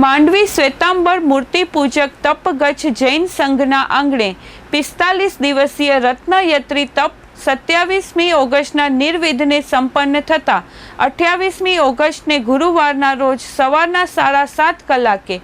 માંડવી શ્વેતાંબર મૂર્તિ પૂજક તપગચ્છ જૈન સંઘના આંગણે પિસ્તાલીસ દિવસીય રત્નયત્રી તપ સત્યાવીસમી ઓગસ્ટના નિર્વિઘ્ને સંપન્ન થતા અઠ્યાવીસમી ઓગસ્ટને ગુરુવારના રોજ સવારના સાડા સાત કલાકે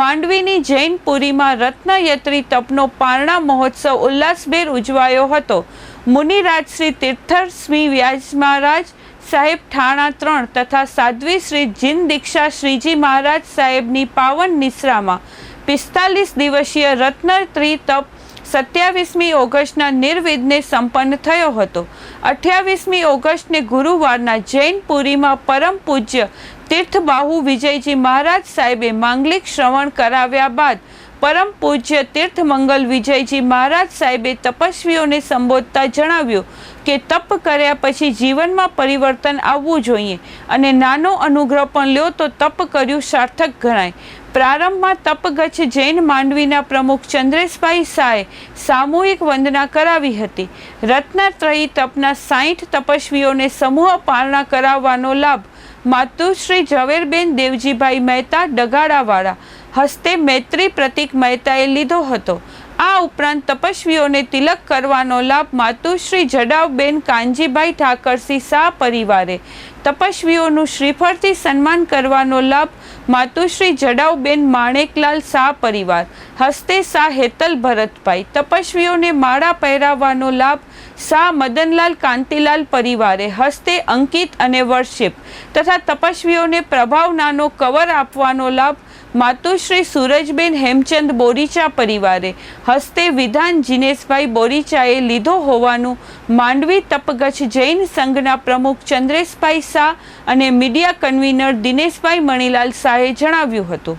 માંડવીની જૈનપુરીમાં રત્નયત્રી તપનો પારણા મહોત્સવ ઉલ્લાસભેર ઉજવાયો હતો. મુનિરાજ શ્રી તીર્થર સ્મી વ્યાજ મહારાજ સાહેબ ઠાણા ત્રણ તથા સાધ્વી શ્રી જીન દીક્ષા શ્રીજી મહારાજ સાહેબની પાવન નિશ્રામાં પિસ્તાલીસ દિવસીય રત્નત્રી તપ સત્યાવીસમી ઓગસ્ટના નિર્વિઘ્ને સંપન્ન થયો હતો. અઠ્યાવીસમી ઓગસ્ટને ગુરુવારના જૈનપુરીમાં પરમ પૂજ્ય તીર્થબાહુ વિજયજી મહારાજ સાહેબે માંગલિક શ્રવણ કરાવ્યા બાદ પરમ પૂજ્ય તીર્થમંગલ વિજયજી મહારાજ સાહેબે તપસ્વીઓને સંબોધતા જણાવ્યું કે તપ કર્યા પછી જીવનમાં પરિવર્તન આવવું જોઈએ અને નાનો અનુગ્રહ પણ લ્યો તો તપ કર્યું સાર્થક ગણાય. પ્રારંભમાં તપગચ્છ જૈન માંડવીના પ્રમુખ ચંદ્રેશભાઈ શાહે સામૂહિક વંદના કરાવી હતી. રત્નત્રયી તપના સાહીઠ તપસ્વીઓને સમૂહ પાલના કરાવવાનો લાભ માતુશ્રી ઝવેરબેન દેવજીભાઈ મહેતા ડગાડાવાળા હસ્તે મૈત્રી પ્રતિક મહેતાએ લીધો હતો. આ ઉપરાંત તપસ્વીઓને તિલક કરવાનો લાભ માતુશ્રી જડાવબેન કાનજીભાઈ ઠાકરસિંહ શાહ પરિવારે તપસ્વીઓનું શ્રીફળથી સન્માન કરવાનો લાભ માતુશ્રી જડાવબેન માણેકલાલ શાહ પરિવાર હસ્તે શાહ હેતલ ભરતભાઈ તપસ્વીઓને માળા પહેરાવવાનો લાભ શાહ મદનલાલ કાંતિલાલ પરિવારે હસ્તે અંકિત અને વર્ષિપ તથા તપસ્વીઓને પ્રભાવનાનો કવર આપવાનો લાભ માતુશ્રી સૂરજબેન હેમચંદ બોરીચા પરિવારે હસ્તે વિધાન જીનેશભાઈ બોરીચાએ લીધો હોવાનું માંડવી તપગચ્છ જૈન સંઘના પ્રમુખ ચંદ્રેશભાઈ શાહ અને મીડિયા કન્વીનર દિનેશભાઈ મણીલાલ શાહે જણાવ્યું હતું.